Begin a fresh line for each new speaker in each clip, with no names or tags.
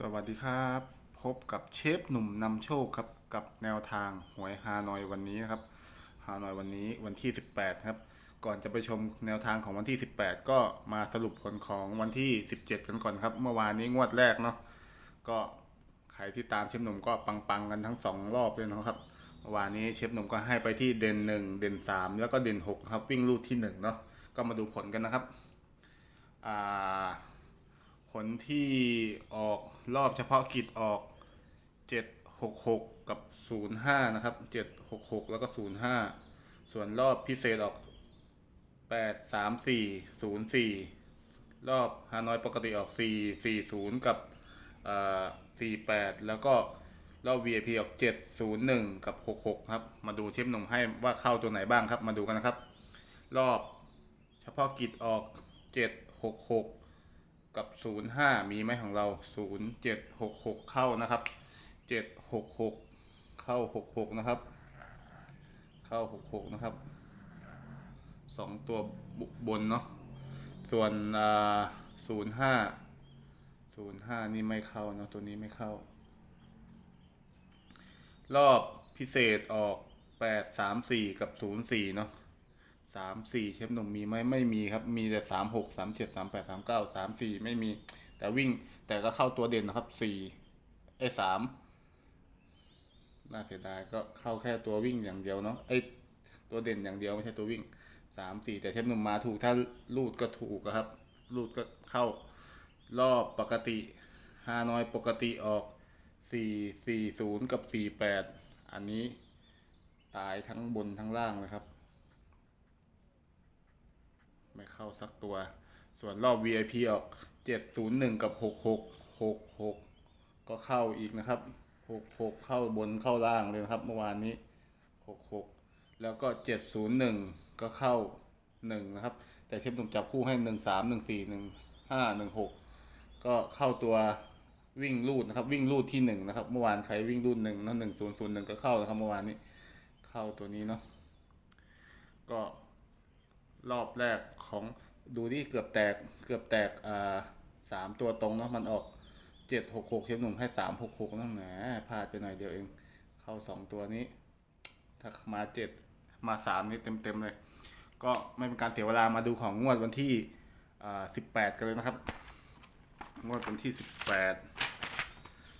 สวัสดีครับ พบกับเชฟหนุ่มนำโชคครับกับแนวทางหวยฮานอยวันนี้นะครับฮานอยวันนี้วันที่ 18 ครับ ก่อนจะไปชมแนวทางของวันที่ 18 ก็มาสรุปผลของวันที่ 17 กันก่อนครับ เมื่อวานนี้งวดแรกเนาะก็ใครที่ตามเชฟหนุ่มก็ปังๆกันทั้งสองรอบเลยนะครับเมื่อวานนี้เชฟหนุ่มก็ให้ไปที่เด่น 1 เด่น 3 แล้วก็เด่น 6 ครับวิ่งลูดที่1เนาะก็มาดูผลกันนะครับอ่าผลที่ออก รอบเฉพาะกิจออก 766 กับ 05 นะครับ 766 แล้วก็ 05 ส่วนรอบพิเศษออก 834 04 รอบฮานอยปกติออก 440 กับเอ่อ48 แล้วก็รอบ VIP ออก 701 กับ 66 ครับ มาดูเชฟหนุ่มให้ว่าเข้าตัวไหนบ้างครับ มาดูกันนะครับ รอบเฉพาะกิจออก 766 กับ 05 มีไหมของเรา 0766 เข้านะครับ 766 เข้า 66 นะครับ เข้า 66 นะครับสองตัวบบนเนาะส่วนอ่า05 05นี่ไม่เข้าเนาะตัวนี้ไม่เข้า รอบพิเศษออก834กับ04เนาะ สามสี่เชฟหนุ่มมีไหมไม่มีครับ มีแต่สามหกสามเจ็ดสามแปดสามเก้าสามสี่ไม่มี แต่วิ่งแต่ก็เข้าตัวเด่นนะครับสี่ไอ้สามน่าเสียดายก็เข้าแค่ตัววิ่งอย่างเดียวเนาะไอ้ตัวเด่นอย่างเดียวไม่ใช่ตัววิ่งสามสี่แต่เชฟหนุ่มมาถูกถ้าลูดก็ถูกครับลูดก็เข้ารอบปกติฮานอยปกติออกสี่สี่ศูนย์กับสี่แปดอันนี้ตายทั้งบนทั้งล่างเลยครับ ไม่เข้าสักตัว ส่วนรอบ VIP ออก 701 กับ 66 66 ก็เข้าอีกนะครับ 66 เข้าบนเข้าล่างเลยนะครับ เมื่อวานนี้ 66 แล้วก็ 701 ก็เข้า 1 นะครับ แต่เชฟหนุ่มจับคู่ให้ 13 14 15 16 ก็เข้าตัววิ่งลูดนะครับ วิ่งลูดที่1นะครับ เมื่อวานใครวิ่งลูด1นะ1001ก็เข้านะครับเมื่อวานนี้ เข้าตัวนี้เนาะก็ รอบแรกของดูที่เกือบแตกเกือบแตกอ่าสามตัวตรงเนาะมันออกเจ็ดหกหกเชฟหนุ่มให้สามหกหกนั่นแหละพลาดไปหน่อยเดียวเอง เข้าสองตัวนี้ ถ้ามาเจ็ดมาสามนี่เต็มเต็มเลย ก็ไม่เป็นการเสียเวลามาดูของงวดวันที่อ่าสิบแปดกันเลยนะครับ งวดวันที่สิบแปด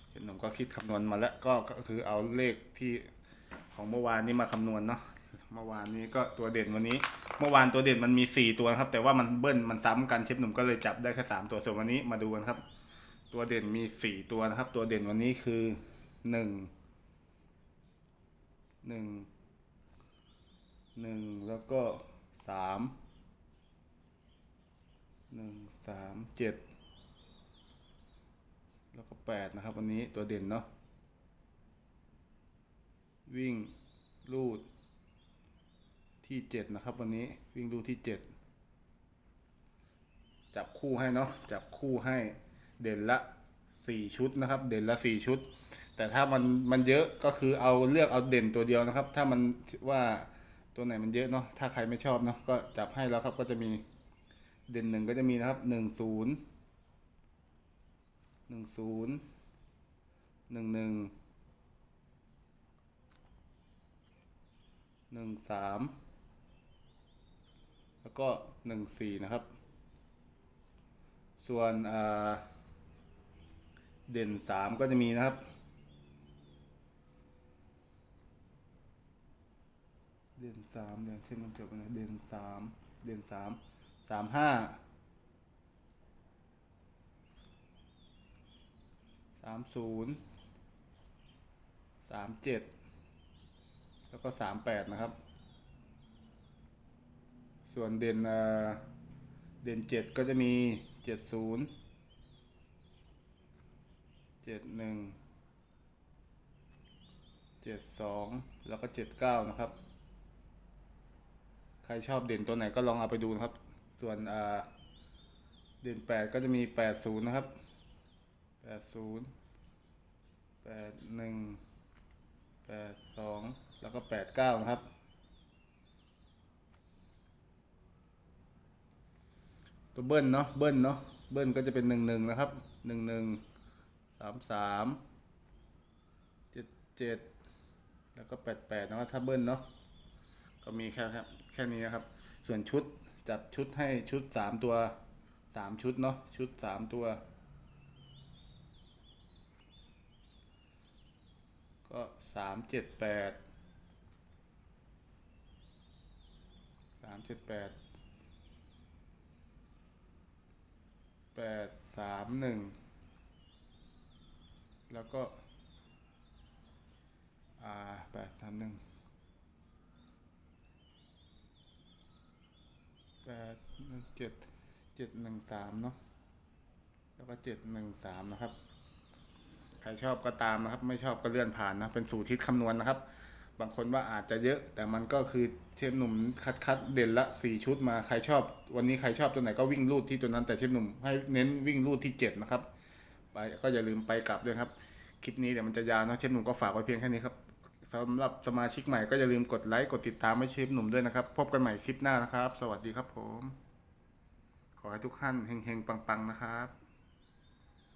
เชฟหนุ่มก็คิดคำนวณมาแล้วก็ก็คือเอาเลขที่ของเมื่อวานนี้มาคำนวณเนาะเมื่อวานนี้ก็ตัวเด่นวันนี้ เมื่อวานตัวเด่นมันมีสี่ตัวนะครับ แต่ว่ามันเบิ้ลมันซ้ำกันเชฟหนุ่มก็เลยจับได้แค่สามตัวส่วนวันนี้มาดูกันครับ ตัวเด่นมีสี่ตัวนะครับ ตัวเด่นวันนี้คือหนึ่งหนึ่งหนึ่งแล้วก็สามหนึ่งสามเจ็ดแล้วก็แปดนะครับ วันนี้ตัวเด่นเนาะวิ่งลูด ที่เจ็ดนะครับ วันนี้วิ่งดูที่เจ็ดจับคู่ให้เนาะจับคู่ให้เด่นละสี่ชุดนะครับ เด่นละสี่ชุด แต่ถ้ามันมันเยอะก็คือเอาเลือกเอาเด่นตัวเดียวนะครับ ถ้ามันว่าตัวไหนมันเยอะเนาะถ้าใครไม่ชอบเนาะก็จับให้แล้วครับก็จะมีเด่นหนึ่งก็จะมีนะครับหนึ่งศูนย์หนึ่งศูนย์หนึ่งหนึ่งหนึ่งสาม แล้วก็หนึ่งสี่นะครับ ส่วนเด่นสามก็จะมีนะครับ เด่นสามเด่นเช่นมันจบไปนะเด่นสามเด่นสามสามห้าสามศูนย์สามเจ็ดแล้วก็สามแปดนะครับ ส่วนเด่นเด่นเจ็ดก็จะมีเจ็ดศูนย์เจ็ดหนึ่งเจ็ดสองแล้วก็เจ็ดเก้านะครับ ใครชอบเด่นตัวไหนก็ลองเอาไปดูนะครับ ส่วนเด่นแปดก็จะมีแปดศูนย์นะครับแปดศูนย์แปดหนึ่งแปดสองแล้วก็แปดเก้านะครับ ตัวเบิ้ลเนาะเบิ้ลเนาะเบิ้ลก็จะเป็นหนึ่งหนึ่งนะครับหนึ่งหนึ่งสามสามเจ็ดเจ็ดแล้วก็แปดแปดนะครับถ้าเบิ้ลเนาะก็มีแค่ครับแค่นี้นะครับ ส่วนชุดจัดชุดให้ชุดสามตัวสามชุดเนาะชุดสามตัว ก็สามเจ็ดแปดสามเจ็ดแปด แปดสามหนึ่งแล้วก็อ่าแปดสามหนึ่งแปดเจ็ดเจ็ดหนึ่งสามเนาะแล้วก็เจ็ดหนึ่งสามนะครับ ใครชอบก็ตามนะครับ ไม่ชอบก็เลื่อนผ่านนะ เป็นสูตรทิศคำนวณนะครับ บางคนว่าอาจจะเยอะ แต่มันก็คือเชฟหนุ่มคัดคัดเด่นละสี่ชุดมาใครชอบ วันนี้ใครชอบตัวไหนก็วิ่งรูดที่ตัวนั้นแต่เชฟหนุ่มให้เน้นวิ่งรูดที่เจ็ดนะครับไปก็อย่าลืมไปกลับด้วยครับคลิปนี้เดี๋ยวมันจะยาวนะเชฟหนุ่มก็ฝากไว้เพียงแค่นี้ครับสำหรับสมาชิกใหม่ก็อย่าลืมกดไลค์กดติดตามให้เชฟหนุ่มด้วยนะครับ พบกันใหม่คลิปหน้านะครับ สวัสดีครับผม ขอให้ทุกท่านเฮงๆปังๆนะครับ